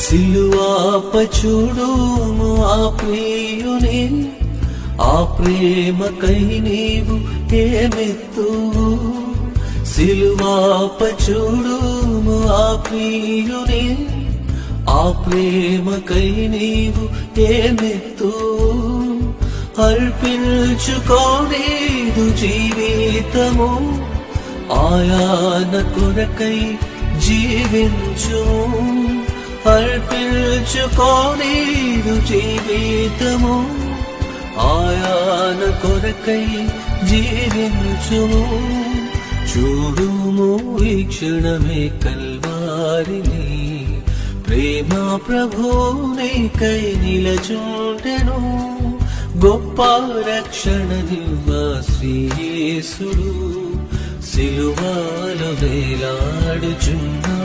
సిలువాప చూడుము ఆ ప్రియుని ఆ ప్రేమకై నీవు ఏమెత్తువు? సిలువాప చూడుము ఆ ప్రియుని ఆ ప్రేమకై నీవు ఏమెత్తు అర్పించుకోలేదు జీవితము. ఆయాన కొరకై జీవించు అర్పించుకోలేదు జీవితము. ఆయాన కొరకై జీవించుము. చూడుము ఈ క్షణమే కల్వారిని. ప్రేమ ప్రభునికై నిలచుండెను గొప్ప రక్షణ దివ్వ శ్రీయేసుడు. సిలువాల వేలాడుచున్నా